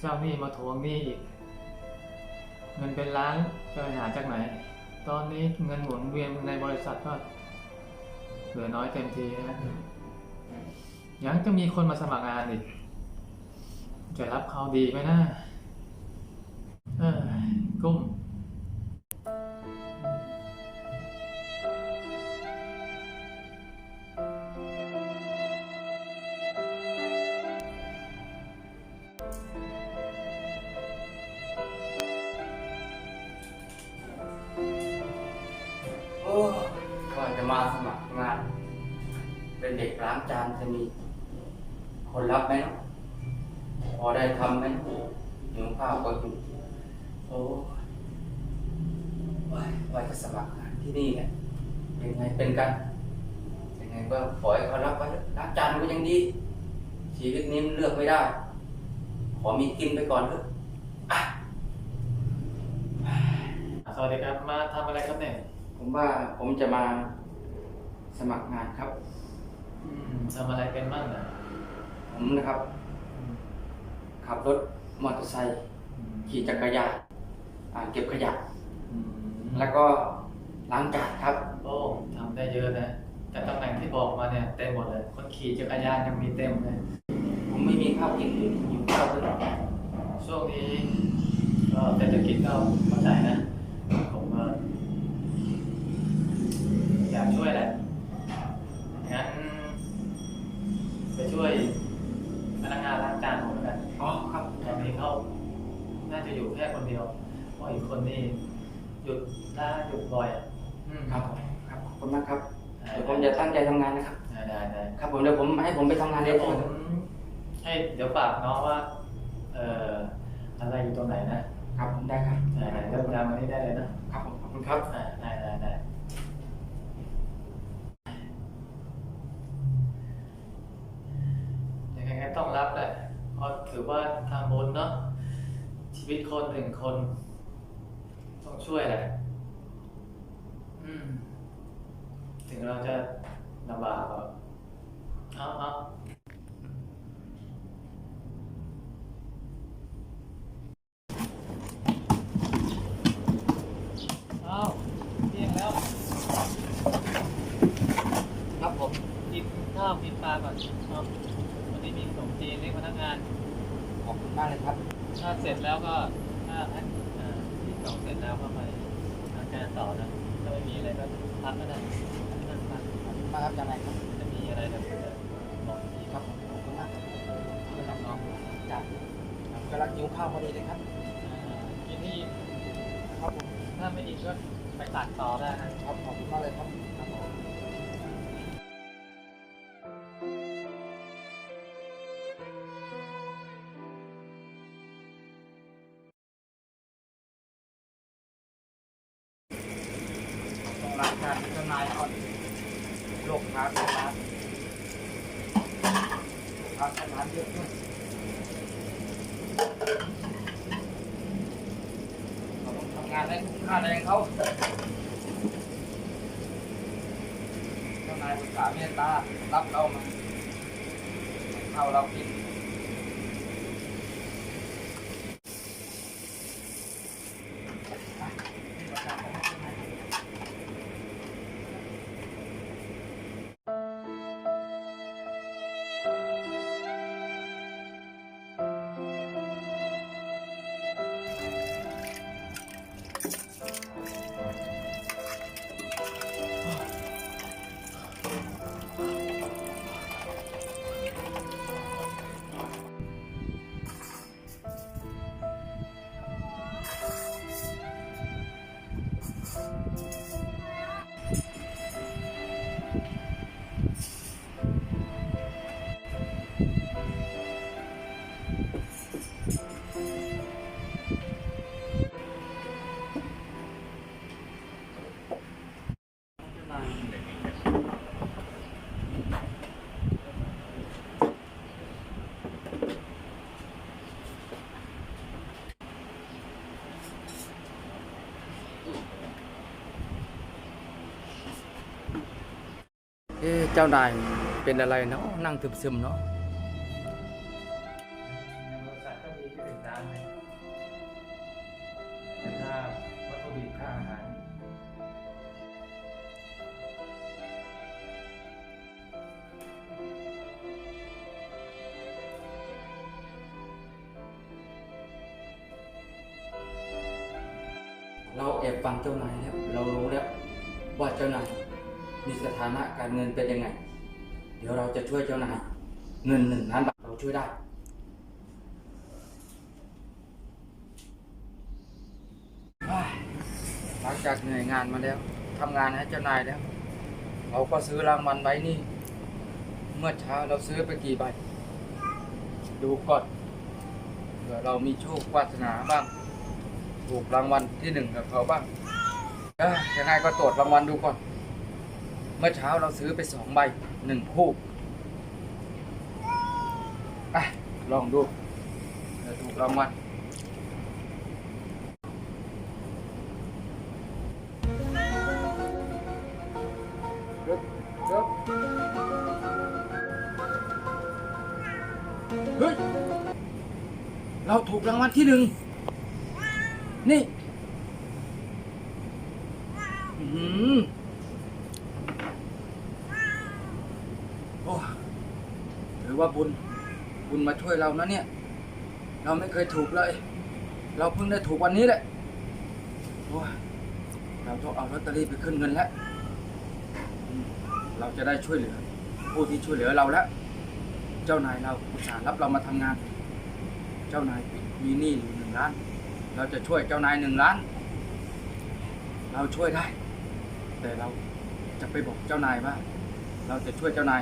เจ้าหนี้มาทวงหนี้อีก เงินเป็นล้านจะไปหาจากไหน ตอนนี้เงินหมุนเวียนในบริษัทก็เหลือน้อยเต็มทีนะยังจะมีคนมาสมัครงานอีก จะรับเขาดีไหมนะเออกุ้ม จะมาสมัครงาน เป็นเด็กล้างจานจะมีคนรับไหมเนาะพอได้ทำไหมหิวข้าวก็หิวโอ้ยว่าจะสมัครงานที่นี่เนี่ยเป็นไงเป็นกันยังไงก็ขอให้เขารับไว้เถอะล้างจานก็ยังดี ชีวิตนี้มันเลือกไม่ได้ ขอมีกินไปก่อนเถอะอะสวัสดีครับมาทำอะไรครับเนี่ยผมว่าผมจะมา สมัครงานครับ อืมทำอะไรเป็นบ้างนะผมนะครับ ขับรถมอเตอร์ไซค์ขี่จักรยานอ่าเก็บขยะ อืมแล้วก็ล้างจานครับ โอ้ทำได้เยอะนะ แต่ตำแหน่งที่บอกมาเนี่ยเต็มหมดเลย คนขี่จักรยานยังมีเต็มเลย ผมไม่มีข้าวกินหิวข้าวเลยช่วงนี้ก็เศรษฐกิจก็เข้าใจนะ ผมก็อยากช่วยแหละ ไปช่วยพนักงานล้างจานผมแล้วกันอ๋อครับตอนนี้เขาน่าจะอยู่แค่คนเดียวเพราะอีกคนนี่หยุดถ้าหยุดบ่อยอะอืมครับผมครับขอบคุณมากครับเดี๋ยวผมจะตั้งใจทำงานนะครับได้ได้ได้ครับผมเดี๋ยวผมให้ผมไปทำงานเดี๋เดี๋ยยววผผมมให้เดี๋ยวฝากน้องว่า เอ่ออะไรอยู่ตรงไหนนะครับผมได้ครับได้ได้เริ่มงานวันนี้ได้เลยนะครับผมขอบคุณครับอ่าได้ได้ได้ยังไงก็ต้องรับแหละเพราะถือว่าทำบุญเนาะชี วิตคนหนึ่งคน ต้องช่วยแหละถึงเราจะลำบากก็เอาเอาเอาเที่ยงแล้ว ครับผม กินข้าวกินปลาก่อนเอาวันนี้มีขนมจีนเรียกพนักงาน ขอบคุณมากเลยครับ ถ้าเสร็จแล้วก็ถ้าอันอ่าที่สองเสร็จแล้วก็ไปทำงาน ต่อนะ ถ้าไม่มีอะไรก็พักก็ได้นั่งพักขอบคุณมากครับอาจารย์นายครับจะมีอะไรเดี๋ยวผมจะบอกอีกทีคครัรับบผมขอบคุณมากครับก็รับน้องจ้ะครับกำลังหิวข้าวพอดีเลยครับอ่ากินที่ครับผมถ้าไม่อิ่มก็ไปตัดต่อได้นะครับขอบคุณมากเลยครับาเจ้านายค้าเจ้านายเยอะด้วยเราต้องทำงานได้คุ้มค่าแรงเขาเจ้านายภาษาห์เมตตารับเรามาเข้าเรากิน เจ้านายเป็นอะไรเนาะนั่งซึมๆเนาะบริษัทก็มีที่เป็นร้านเลยแต่ถ้าวัตถุดิบค่าอาหารเราแอบฟังเจ้านายแล้ว เรารู้แล้วว่าเจ้านาย มีสถานะการเงินเป็นยังไง เดี๋ยวเราจะช่วยเจ้านายเงินหนึ่งล้านบาทเราช่วยได้ หลังจากเหนื่อยงานมาแล้วทำงานให้เจ้านายแล้ว เราก็ซื้อรางวัลไว้นี่ เมื่อเช้าเราซื้อไปกี่ใบ ดูก่อนเผื่อเรามีโชควาสนาบ้าง ถูกรางวัลที่หนึ่งกับเขาบ้างเอ้ยยังไงก็ตรวจรางวัลดูก่อน เมื่อเช้าเราซื้อไปสองใบหนึ่งคู่อะลองดูเผื่อถูกรางวัลครับครับเฮ้ย เราถูกรางวัลที่หนึ่งนี่อื้อหือโอ้ถือ ว่าบุญบุญมาช่วยเรานะเนี่ย เราไม่เคยถูกเลย เราเพิ่งได้ถูกวันนี้แหละโอ้ยเราต้องเอาลอตเตอรี่ไปขึ้นเงินแล้วเราจะได้ช่วยเหลือ ผู้ที่ช่วยเหลือเราแล้วเจ้านายเราอุตส่าห์รับเรามาทำงาน เจ้านายมีหนี้อยู่หนึ่งล้าน เราจะช่วยเจ้านายหนึ่งล้าน เราช่วยได้ แต่เราจะไปบอกเจ้านายว่า เราจะช่วยเจ้านาย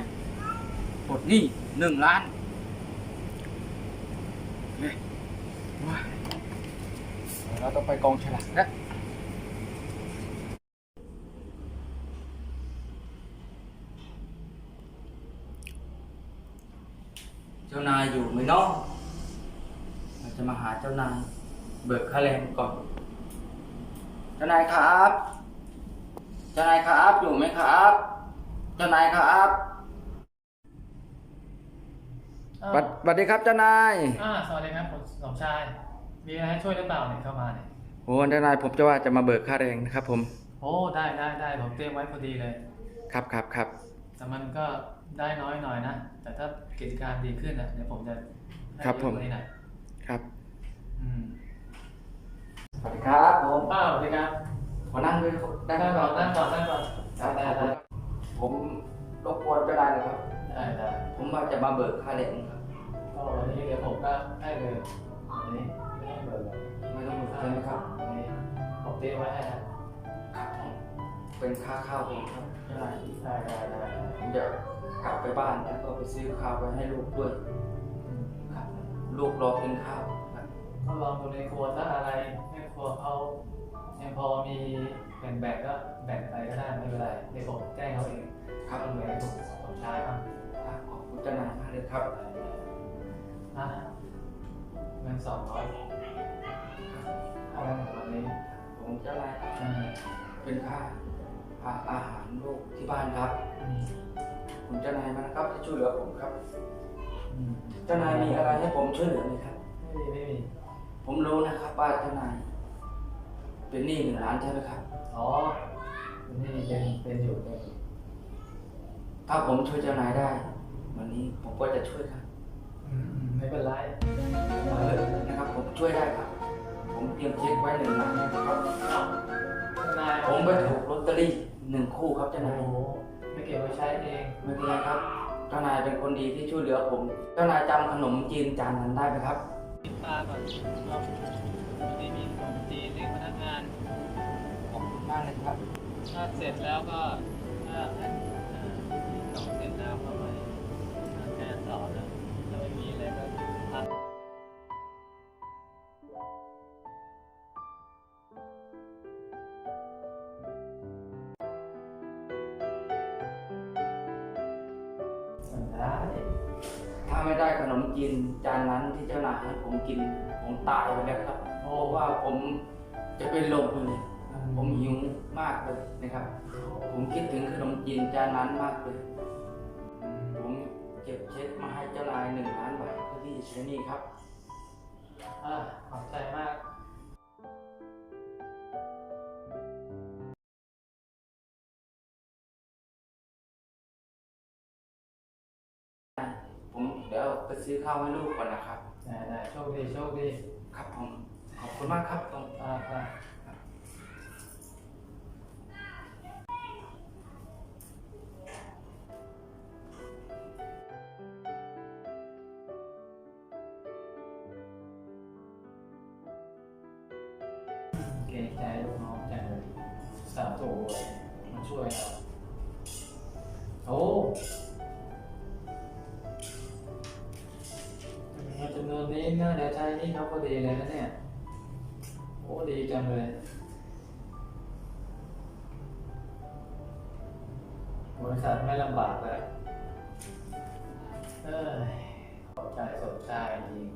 ปลดหนี้หนึ่งล้านเนี่ยว้ายเราต้องไปกองฉลากแล้วเจ้านายอยู่ไหมเนาะเราจะมาหาเจ้านาย เบิกค่าแรงก่อน เจ้านายครับ เจ้านายครับอยู่ไหมครับ เจ้านายครับ อ้าวบัดบัดดีครับเจ้านายอ่าสวัสดีครับผมสมชาย มีอะไรให้ช่วยหรือเปล่าเนี่ยเข้ามาเนี่ย โอ้เจ้านายผมจะว่าจะมาเบิกค่าแรงนะครับ ผม โอ้ได้ได้ได้ผมเตรียมไว้พอดีเลย ครับครับครับแต่มันก็ได้น้อยหน่อยนะ แต่ถ้ากิจการดีขึ้นอะเดี๋ยวผมจะให้ครับผม เยอะกว่านี้หน่อยครับอืมสวัสดีครับผมอ้าวสวัสดีครับขอนั่งด้วยได้ไหมนั่งคก่รัอบนนั่งก่อนนั่งก่อนได้ได้ได้ได้ผมรบกวนเจ้านายเลยครับ ได้ได้ ผมว่าจะมาเบิกค่าแรงครับก็วันนี้เดี๋ยวผมก็ให้เลยอันนี้ไม่ให้เบอร์เลยไม่ต้องเบิกใช่ไหมครับอันนี้ผมเตรียมไว้ให้นะครับผมเป็นค่าข้าวผมครับเจ้านายได้ได้ได้ผมจะกลับไปบ้านแล้วก็ไปซื้อข้าวไว้ให้ลูกด้วยอืมครับลูกรอกินข้าวครับก็ลองดูในครัวถ้าอะไรในครัวเขายังพอมีแบ่งแบ่งก็แบ่งไปก็ได้ไม่เป็นไรเดี๋ยวผมแจ้งเขาเองครับต้องเลยให้ผมผมใช้บ้างขอบคุณเจ้านายมากเลยครับอะเงินสองร้อยเอาเงินวันนี้ผมเจ้านายอืมเป็นค่าอาอาหารลูกที่บ้านครับอืมคุณเจ้านายมานะครับที่ช่วยเหลือผมครับอืมเจ้านายมีอะไรให้ผมช่วยเหลือไหมครับ ไม่มีไม่มี ผมรู้นะครับว่าเจ้านายเป็นหนี้หนึ่งล้านใช่ไหมครับ อ๋อนี่เป็นเป็นอยู่เป็นอยู่ถ้าผมช่วยเจ้านายได้ วันนี้ผมก็จะช่วยครับอืมอืมไม่เป็นไรมาเลยนะครับ ผมช่วยได้ครับ ผมเตรียมเช็คไว้หนึ่งล้านนะครับเอ้านายผมไปถูกลอตเตอรี่หนึ่งคู่ครับเจ้านายโอ้โหไม่เก็บไว้ใช้เองไม่เป็นไรครับ เจ้านายเป็นคนดีที่ช่วยเหลือผม เจ้านายจำขนมจีนจานนั้นได้ไหมครับกินปลาก่อนครับวันนี้มีขนมจีนเลี้ยงพนักงานขอบคุณมากเลยครับ ถ้าเสร็จแล้วก็ถ้า ได้ขนจานนั้นที่เจ้านายให้ผมกิน ผมตายไปแล้วครับ เพราะว่าผมจะเป็นลมเลยผมหิวมากเลยนะครับ ผมคิดถึงขนมจีนจานนั้นมากเลย ผมเก็บเช็คมาให้เจ้านายหนึ่งล้านบาทเพื่อที่จะใช้หนี้ครับ อ่าขอบใจมาก ไปซื้อข้าวให้ลูกก่อนนะครับได้โชคดีโชคดีครับผม ขอบคุณมากครับตรงอ่าอ่กรงใจลูกน้องจังสาธุมาช่วยเราโอ้ วนนี้น่าจะใช้นี่เขาพอดีเลยนะเนี่ย โอ้ดีจังเลยบริษัทไม่ลำบากแล้วเออสนใจสดใจจริง